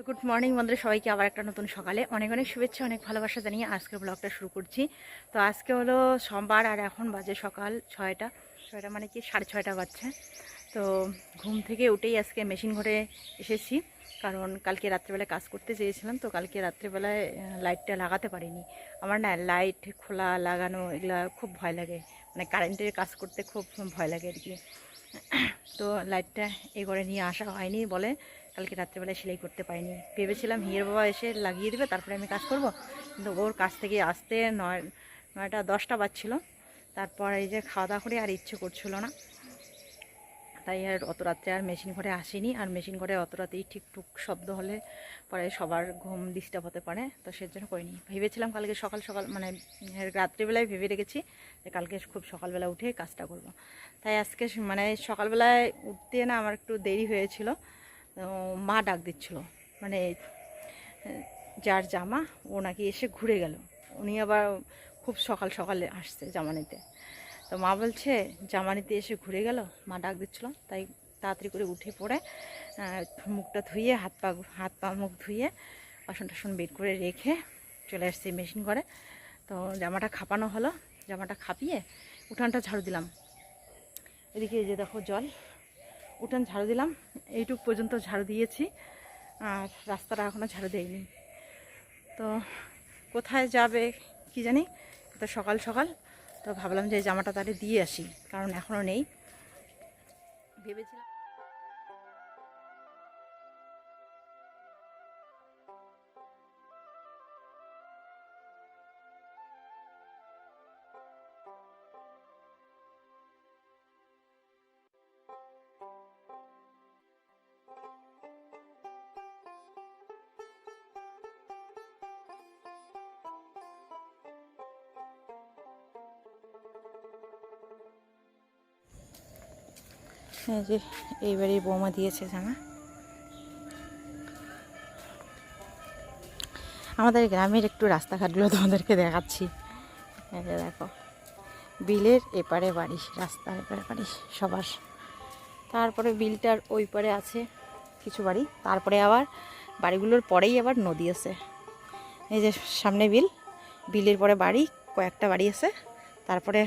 তো good morning বন্ধুরা, সবাইকে আবার একটা নতুন সকালে অনেক অনেক শুভেচ্ছা, অনেক ভালোবাসা জানিয়ে আজকের ব্লগটা শুরু করছি। তো আজকে হলো সোমবার আর এখন বাজে সকাল ছয়টা ছয়টা মানে কি সাড়ে ছয়টা বাজছে। তো ঘুম থেকে উঠেই আজকে মেশিন ঘরে এসেছি, কারণ কালকে রাত্রেবেলায় কাজ করতে চেয়েছিলাম, তো কালকে রাত্রেবেলায় লাইটটা লাগাতে পারিনি। আমার না লাইট খোলা লাগানো এগুলো খুব ভয় লাগে মানে কারেন্টের কাজ করতে খুব ভয় লাগে আর কি। তো লাইটটা এ করে নিয়ে আসা হয়নি বলে কালকে রাত্রেবেলায় সেলাই করতে পারিনি। ভেবেছিলাম হিয়ের বাবা এসে লাগিয়ে দেবে, তারপরে আমি কাজ করব। কিন্তু ওর কাছ থেকে আসতে নয়, নয়টা দশটা বাজছিল। তারপর এই যে খাওয়া দাওয়া করে আর ইচ্ছে করছিল না। তাই আর অত রাত্রে আর মেশিন ঘরে আসিনি। আর মেশিন ঘরে অত রাতেই ঠিকঠুক শব্দ হলে পরে সবার ঘুম ডিস্টার্ব হতে পারে। তো সেজন্য করিনি। ভেবেছিলাম কালকে সকাল সকাল মানে রাত্রিবেলায় ভেবে রেখেছি যে কালকে খুব সকালবেলা উঠে কাজটা করব। তাই আজকে মানে সকালবেলায় উঠতে না আমার একটু দেরি হয়েছিল। মা ডাক দিচ্ছিল। মানে যার জামা, ও নাকি এসে ঘুরে গেল। উনি আবার খুব সকাল সকালে আসছে জামা নিতে। তো মা বলছে, জামা নিতে এসে ঘুরে গেল? মা ডাক দিচ্ছিল। তাই তাড়াতাড়ি করে উঠে পড়ে মুখটা ধুয়ে, হাত পা হাত পা, মুখ ধুয়ে, বাসন টাসন বের করে রেখে চলে আসছি মেশিন করে তো জামাটা খাপানো হলো। জামাটা খাপিয়ে উঠানটা ঝাড়ু দিলাম। এদিকে যে দেখো জল। উঠান ঝাড়ু দিলাম। এইটুক পর্যন্ত ঝাড়ু দিয়েছি। আর রাস্তাটা এখনও ঝাড়ু দেয়নি তো কোথায় যাবে কি জানি? তো সকাল সকাল। তো ভাবলাম যে জামাটা তাহলে দিয়ে আসি, কারণ এখনও নেই। ভেবেছিলাম এই যে, এইবারই বৌমা দিয়েছে জামা। আমাদের গ্রামের একটু রাস্তাঘাটগুলো তোমাদেরকে দেখাচ্ছি। দেখো, বিলের এপারে বাড়ি রাস্তার এপারে বাড়ি সবার। তারপরে বিলটার ওই পারে আছে কিছু বাড়ি, তারপরে আবার বাড়িগুলোর পরেই আবার নদী আছে। এই যে সামনে বিল, বিলের পরে বাড়ি, কয়েকটা বাড়ি আছে, তারপরে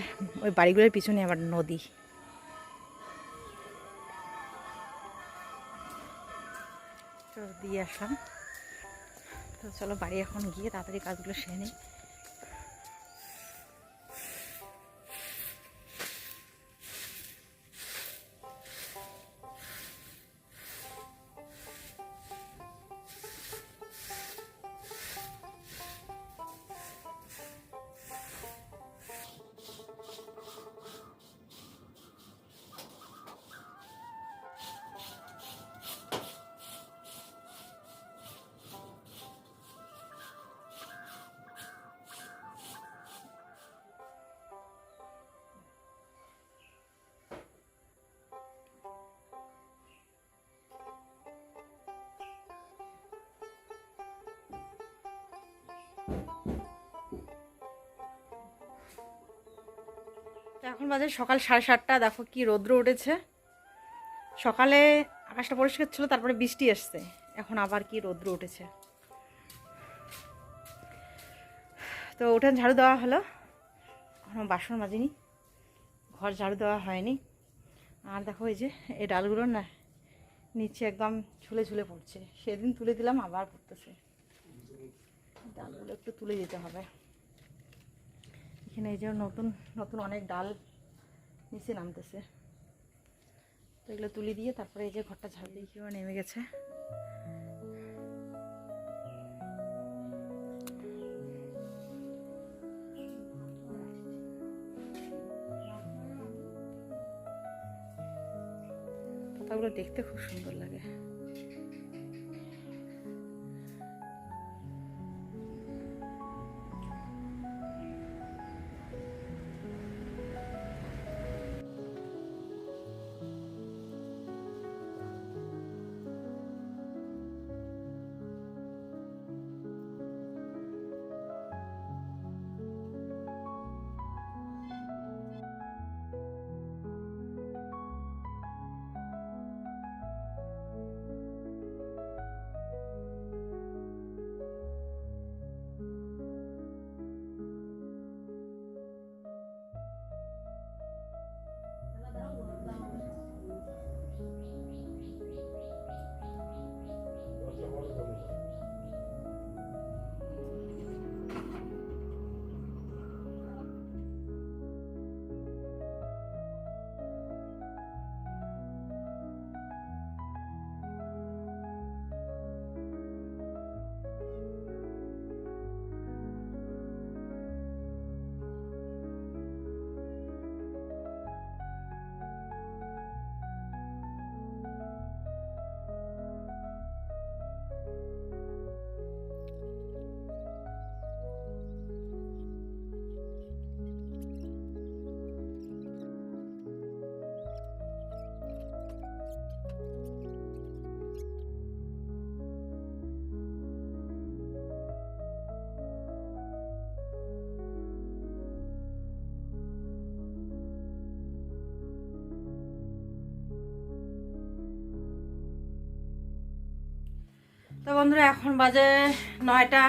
ওই বাড়িগুলোর পিছনে আবার নদী। দিয়ে আসলাম। তো চলো বাড়ি এখন গিয়ে তাড়াতাড়ি কাজগুলো সেরে নিই। এখন বাজে সকাল সাড়ে সাতটা। দেখো কি রৌদ্র উঠেছে। সকালে আকাশটা পরিষ্কার ছিল, তারপরে বৃষ্টি আসছে এখন আবার কি রৌদ্র উঠেছে। তো উঠান ঝাড়ু দেওয়া হলো। এখনও বাসন মাজিনি। ঘর ঝাড়ু দেওয়া হয়নি। আর দেখো এই যে, এই ডালগুলো না নিচে একদম ঝুলে ঝুলে পড়ছে। সেদিন তুলে দিলাম, আবার পড়তেছে। ডালগুলো একটু তুলে দিতে হবে। এখানে এই যে নতুন নতুন অনেক ডাল নিচে নামতেছে। তো এগুলো তুলে দিয়ে তারপরে এই যে ঘরটা ঝাড় দিয়ে কেউ নেমে গেছে। পাতাগুলো দেখতে খুব সুন্দর লাগে। বন্ধুরা, এখন বাজে নয়টা।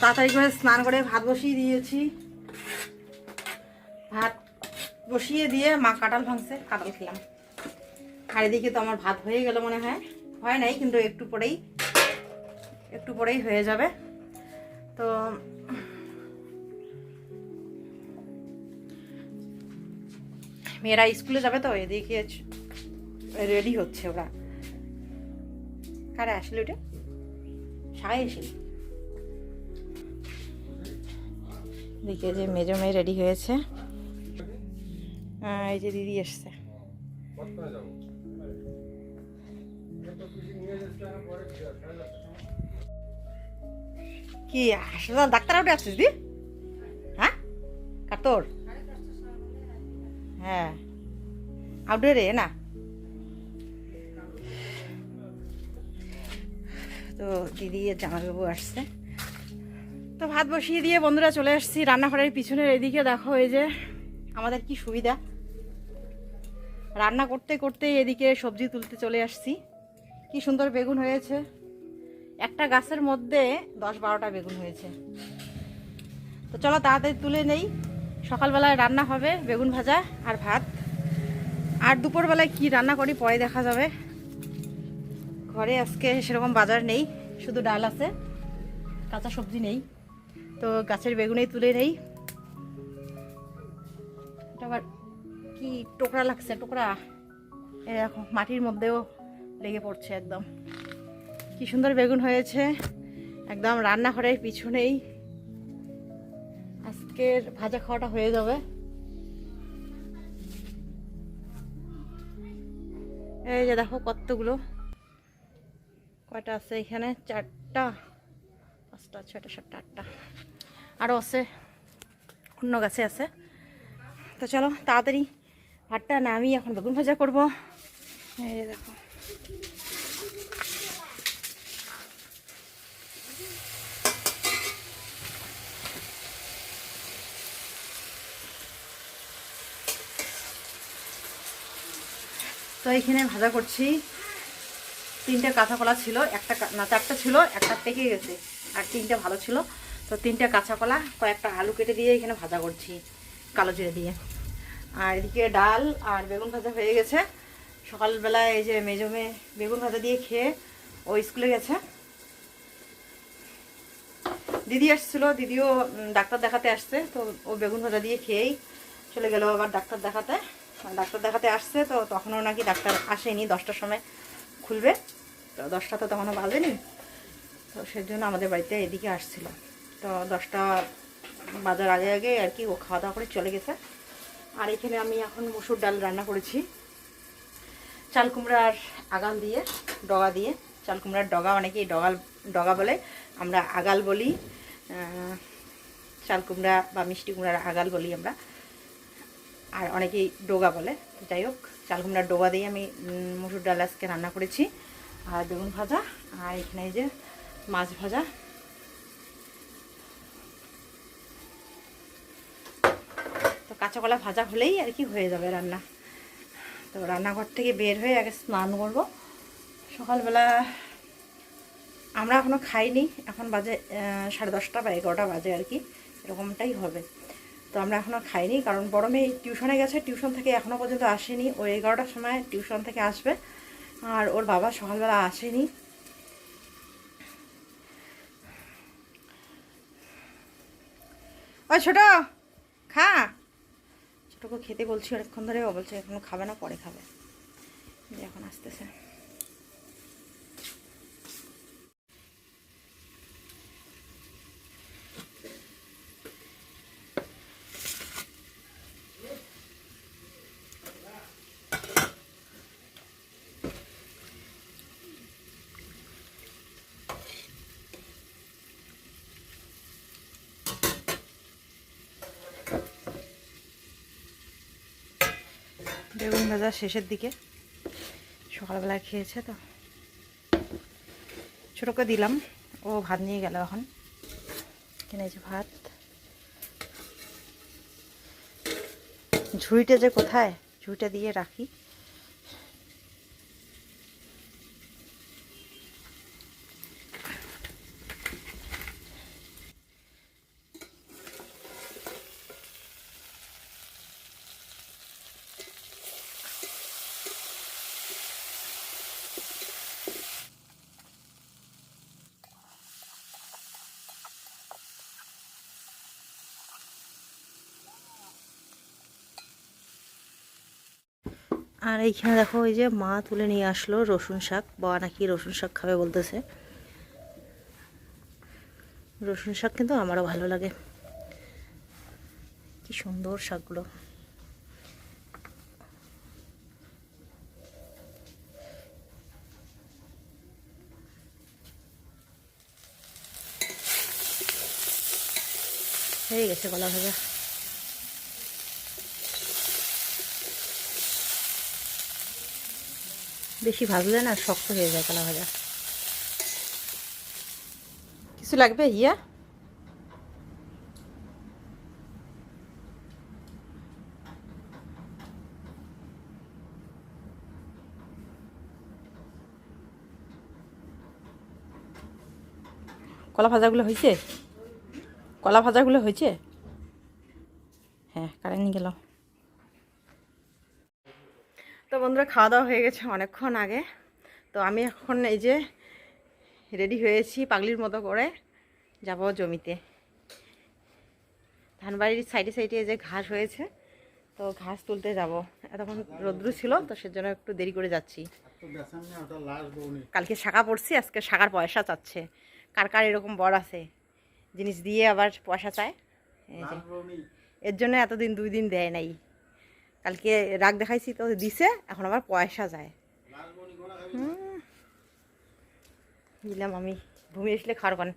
তাড়াতাড়ি করে স্নান করে ভাত বসিয়ে দিয়েছি। ভাত বসিয়ে দিয়ে মা কাঁঠাল ভাঙছে, কাঁঠাল খেলাম। আর এদিকে তো আমার ভাত হয়ে গেল মনে হয়। হয় নাই, কিন্তু একটু পরেই একটু পরেই হয়ে যাবে। তো মেয়েরা স্কুলে যাবে তো, এদিকে রেডি হচ্ছে ওরা। কারে আসলে ওটা সাগাই এসেছিল দিকে যে মেজো মেয়ে রেডি হয়েছে। এই যে দিদি এসছে। কি হাসপাতাল ডাক্তার উঠে আসছিস দি হ্যাঁ? কাতর হ্যাঁ। আউটডোরে না? তো দিদি জামাইবাবু আসছে। তো ভাত বসিয়ে দিয়ে বন্ধুরা চলে আসছি রান্নাঘরের পিছনের এদিকে। দেখো এই যে আমাদের কি সুবিধা। রান্না করতে করতে এদিকে সবজি তুলতে চলে আসছি। কি সুন্দর বেগুন হয়েছে। একটা গাছের মধ্যে দশ বারোটা বেগুন হয়েছে। তো চলো তাড়াতাড়ি তুলে নেই। সকালবেলায় রান্না হবে বেগুন ভাজা আর ভাত। আর দুপুরবেলায় কি রান্না করি পরে দেখা যাবে। ঘরে আজকে সেরকম বাজার নেই, শুধু ডাল আছে, কাঁচা সবজি নেই, তো গাছের বেগুনেই তুলে নেই। আবার কি টোকরা লাগছে, টোকরা? এরকম মাটির মধ্যেও লেগে পড়ছে একদম। কি সুন্দর বেগুন হয়েছে, একদম রান্নাঘরের পিছনেই। আজকের ভাজা খাওয়াটা হয়ে যাবে। এই যে দেখো কতগুলো কয়টা আছে এখানে? চারটা। পাঁচটা, ছয়টা, সাতটা, আটটা। আরও আছে। অন্য গাছে আছে। তো চলো, তাড়াতাড়ি ভাতটা নামিয়ে এখন বেগুন ভাজা করব। দেখো। তো এখানে ভাজা করছি। তিনটে কাঁচা কলা ছিল, একটা না, চারটা ছিল, একটা পেকে গেছে, আর তিনটে ভালো ছিল। তো তিনটে কাঁচা কলা কয়েকটা আলু কেটে দিয়ে এখানে ভাজা করছি, কালো জিরে দিয়ে। আর এদিকে ডাল আর বেগুন ভাজা হয়ে গেছে। সকালবেলায় এই যে মেজো মেয়ে বেগুন ভাজা দিয়ে খেয়ে ও স্কুলে গেছে। দিদি আসছিল, দিদিও ডাক্তার দেখাতে আসছে, তো ও বেগুন ভাজা দিয়ে খেয়েই চলে গেল আবার ডাক্তার দেখাতে। ডাক্তার দেখাতে আসছে, তো তখনও নাকি ডাক্তার আসেনি, দশটার সময় খুলবে। দশটা তো তখনও বাজেনি। তো সেজন্য আমাদের বাড়িতে এদিকে আসছিল। তো দশটা বাজার আগে আগে আর কি ও খাওয়া দাওয়া করে চলে গেছে। আর এখানে আমি এখন মসুর ডাল রান্না করেছি। চাল কুমড়ার আগাল দিয়ে, ডগা দিয়ে। চাল কুমড়ার ডগা অনেকেই ডগাল, ডগা বলে। আমরা আগাল বলি চাল কুমড়া বা মিষ্টি কুমড়ার আগাল বলি আমরা। আর অনেকেই ডোগা বলে। যাই হোক, চাল কুমড়ার ডোগা দিয়ে আমি মসুর ডাল আজকে রান্না করেছি। আর বেগুন ভাজা, আর এখানে এই যে মাছ ভাজা। তো কাঁচা কলা ভাজা হলেই আর কি হয়ে যাবে রান্না। তো রান্নাঘর থেকে বের হয়ে আগে স্নান করব। সকালবেলা আমরা এখনও খাইনি, এখন বাজে সাড়ে দশটা বা এগারোটা বাজে আর কি, এরকমটাই হবে। তো আমরা এখনও খাইনি, কারণ বড় মেয়ে টিউশনে গেছে, টিউশন থেকে এখনও পর্যন্ত আসেনি। ও এগারোটার সময় টিউশন থেকে আসবে। আর ওর বাবা সকালবেলা আসেনি। ও ছোট, খা। ছোটকে খেতে বলছি, অনেকক্ষণ ধরে ও বলছে, এখনও খাবে না, পরে খাবে। এখন আসতেছে। বেগুন ভাজা শেষের দিকে। সকালবেলা খেয়েছে তো। ছোটোকে দিলাম, ও ভাত নিয়ে গেল এখন। কিনেছে ভাত। ঝুড়িটা যে কোথায়, ঝুড়িটা দিয়ে রাখি। আর এইখানে দেখো ওই যে মা তুলে নিয়ে আসলো রসুন শাক। বাবা নাকি রসুন শাক খাবে বলতেছে। রসুন শাক কিন্তু আমারও ভালো লাগে। কি সুন্দর শাকগুলো। হয়ে গেছে কলা ভাজা। বেশি ভাজলে না শক্ত হয়ে যায় কলা ভাজা। কিছু লাগবে ইয়া কলা ভাজাগুলো হয়েছে? কলা ভাজাগুলো হয়েছে? হ্যাঁ কারেন্ট গেল। তো বন্ধুরা খাওয়া দাওয়া হয়ে গেছে অনেকক্ষণ আগে। তো আমি এখন এই যে রেডি হয়েছি পাগলির মতো করে, যাব জমিতে। ধানবাড়ির সাইডে সাইডে যে ঘাস হয়েছে, তো ঘাস তুলতে যাব। এতক্ষণ রোদ্রু ছিল, তো সেজন্য একটু দেরি করে যাচ্ছি। কালকে শাখা পড়ছি, আজকে শাখার পয়সা চাচ্ছে। কার কার এরকম বর আছে, জিনিস দিয়ে আবার পয়সা চায়? এর জন্য এতদিন দুই দিন দেয় নাই। কালকে রাগ দেখাইছি তো, দিছে, এখন আবার পয়সা যায়। দিলাম আমি ভূমি আসলে খাওয়ার পান।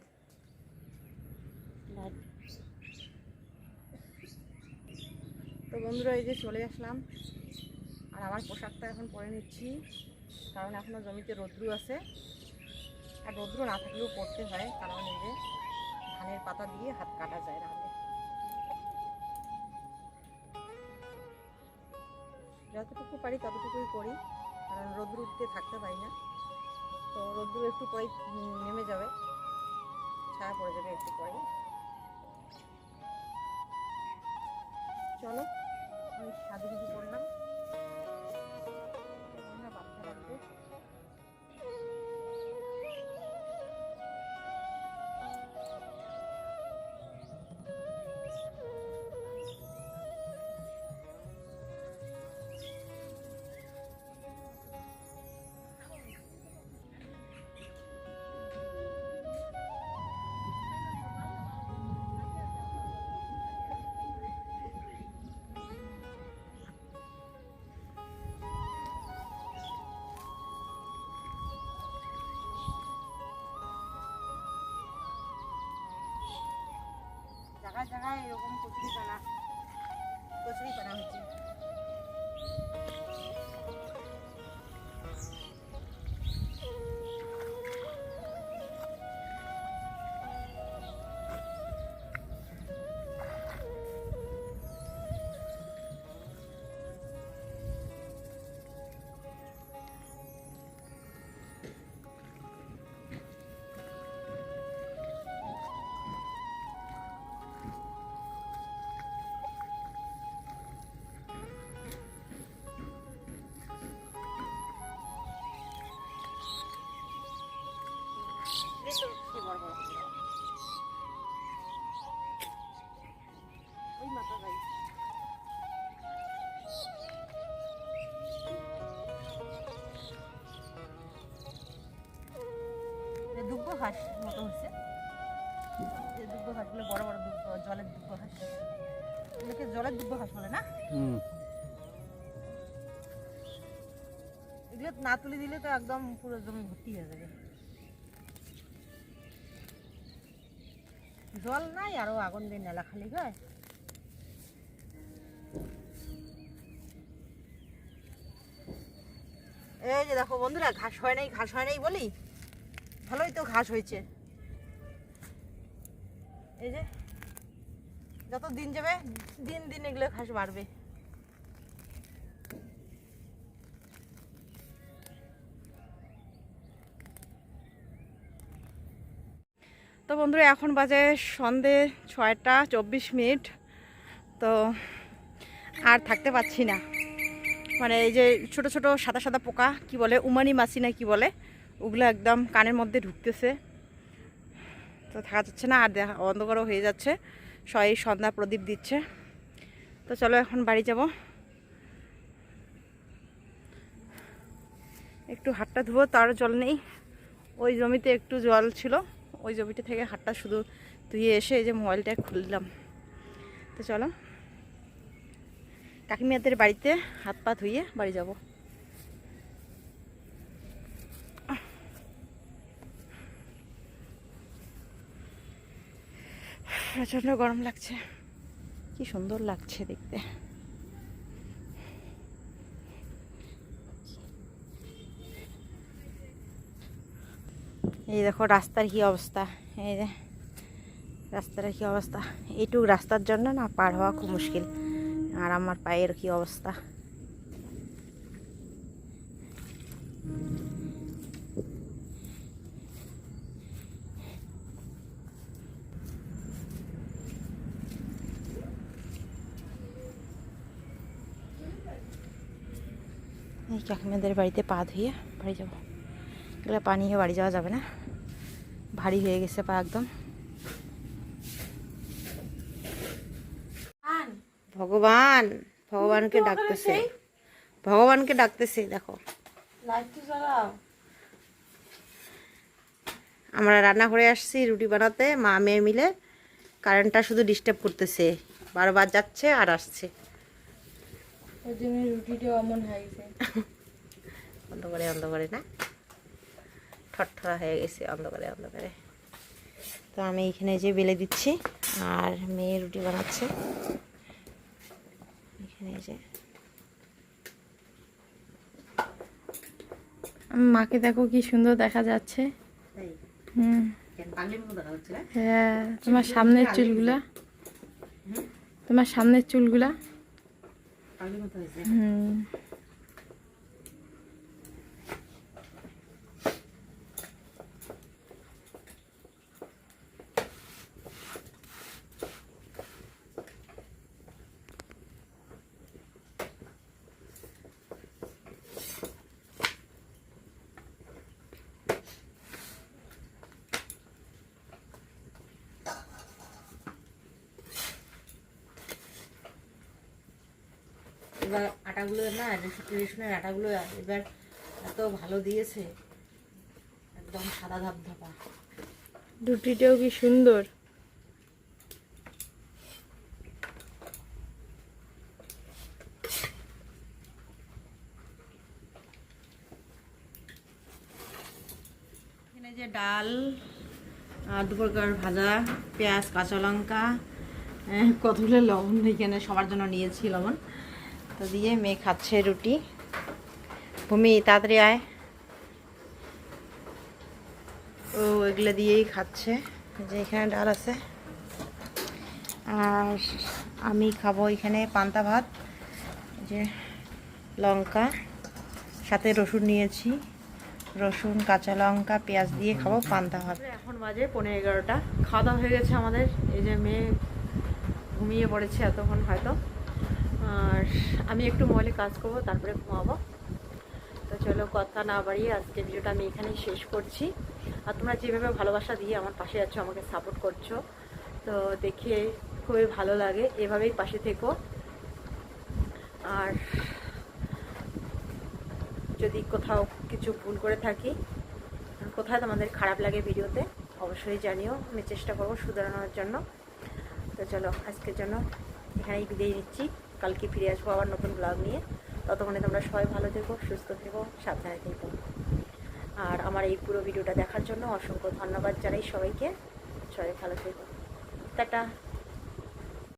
তো বন্ধুরা, এই যে চলে আসলাম। আর আমার পোশাকটা এখন পরে নিচ্ছি, কারণ এখনও জমিতে রৌদ্রু আছে। আর রৌদ্র না থাকলেও পড়তে হয়, কারণ এই যে ধানের পাতা দিয়ে হাত কাটা যায় না। যতটুকু পারি ততটুকুই করি, কারণ রোদ্র উঠতে থাকতে পারি না। তো রোদ্দুর একটু পরে নেমে যাবে, ছায়া পড়ে যাবে একটু পরে চলো, আমি সাধু কিছু করলাম। জায়গায় জায়গায় এরকম কচুরি পানা বড় বড়। ওই মাথা ভাই দুব্ব হাঁস মতো হচ্ছে। এই দুব্ব হাঁসগুলো বড় বড় দুব্ব জলের দুব্ব হাঁস। এগুলোকে জলের দুব্ব হাঁস বলে না? এগুলো না তুলে দিলে তো একদম পুরো জমি ভর্তি হয়ে যাবে। জল নাই, আরও আগুন দিয়ে নেলা খালি হয়। এই যে দেখো বন্ধুরা, ঘাস হয় নাই, ঘাস হয় নাই বলি? ভালোই তো ঘাস হয়েছে। এই যে, যত দিন যাবে, দিন দিন এগুলো ঘাস বাড়বে। তো বন্ধুরা, এখন বাজে সন্ধে ছয়টা চব্বিশ মিনিট। তো আর থাকতে পারছি না। মানে এই যে ছোট ছোট সাদা সাদা পোকা, কি বলে, উমানি মাছি না কি বলে, ওগুলো একদম কানের মধ্যে ঢুকতেছে। তো থাকা যাচ্ছে না, আর দেখা অন্ধকারও হয়ে যাচ্ছে। সবাই সন্ধ্যা প্রদীপ দিচ্ছে। তো চলো এখন বাড়ি যাব। একটু হাতটা ধুবো, তার জল নেই। ওই জমিতে একটু জল ছিল। ওই জমিটা থেকে হাতটা শুধু ধুয়ে এসে এই যে মোবাইলটা খুললাম তো চলো। কাকিমিয়াদের বাড়িতে হাত পা ধুয়ে বাড়ি যাব। প্রচণ্ড গরম লাগছে। কি সুন্দর লাগছে দেখতে। এই দেখো রাস্তার কি অবস্থা, এই যে রাস্তার কি অবস্থা। এইটুক রাস্তার জন্য না পার হওয়া খুব মুশকিল, আর আমার পায়ের কি অবস্থা। এই কাকিমাদের বাড়িতে পা ধুয়ে বাড়ি যাব। এগুলো পা নিয়ে বাড়ি যাওয়া যাবে না। ভারী হয়ে গেছে পা একদম। ভগবান। ভগবানকে ডাকতেছে। ভগবানকে ডাকতেছে দেখো। আমরা রান্না করে আসছি রুটি বানাতে মা মেয়ে মিলে। কারেন্টটা শুধু ডিস্টার্ব করতেছে। বারবার যাচ্ছে আর আসছে। ওই জন্য রুটিটা অমন হয়ে গেছে। অন্ধকারে অন্ধকারে না? ঠটঠরা হয়ে গেছে অন্ধকারে অন্ধকারে। তো আমি এখানে যে বেলে দিচ্ছি আর মেয়ে রুটি বানাচ্ছে। এখানে যে। মাকে দেখো কি সুন্দর দেখা যাচ্ছে। হুম। হ্যাঁ তোমার সামনের চুলগুলা। তোমার সামনের চুলগুলা। হুম। এবার আটাগুলো না রেশনের আটাগুলো এবার এত ভালো দিয়েছে একদম সাদা ধাপধাপা। রুটিটাও কি সুন্দর? এখানে যে ডাল আর দুপুরকার ভাজা পেঁয়াজ কাঁচা লঙ্কা আহ, কতগুলো লবণ এখানে সবার জন্য নিয়েছি লবণ। তো দিয়ে মেয়ে খাচ্ছে রুটি। ভূমি, তাড়াতাড়ি আয়। ও এগুলো দিয়েই খাচ্ছে। যে এখানে ডাল আছে। আর আমি খাব এখানে পান্তা ভাত যে লঙ্কা, সাথে রসুন নিয়েছি। রসুন, কাঁচা লঙ্কা, পেঁয়াজ দিয়ে খাব পান্তা ভাত। এখন বাজে পনেরো এগারোটা। খাওয়া দাওয়া হয়ে গেছে আমাদের। এই যে মেয়ে ঘুমিয়ে পড়েছে এতক্ষণ হয়তো। আর আমি একটু মোবাইলে কাজ করব, তারপরে ঘুমাবো। তো চলো কথা না বাড়িয়ে আজকে ভিডিওটা আমি এখানেই শেষ করছি। আর তোমরা যেভাবে ভালোবাসা দিয়ে আমার পাশে আছো, আমাকে সাপোর্ট করছ, তো দেখে খুবই ভালো লাগে। এভাবেই পাশে থেকো। আর যদি কোথাও কিছু ভুল করে থাকি, কোথায় তোমাদের খারাপ লাগে ভিডিওতে, অবশ্যই জানিও। আমি চেষ্টা করব শুধরানোর জন্য। তো চলো আজকের জন্য এখানেই বিদায় নিচ্ছি। কালকে ফিরে আসব আবার নতুন ব্লগ নিয়ে। ততক্ষণে তোমরা সবাই ভালো থেকো, সুস্থ থেকো, সাবধানে থেকো। আর আমার এই পুরো ভিডিওটা দেখার জন্য অসংখ্য ধন্যবাদ জানাই সবাইকে। সবাই ভালো থেকো। টাটা।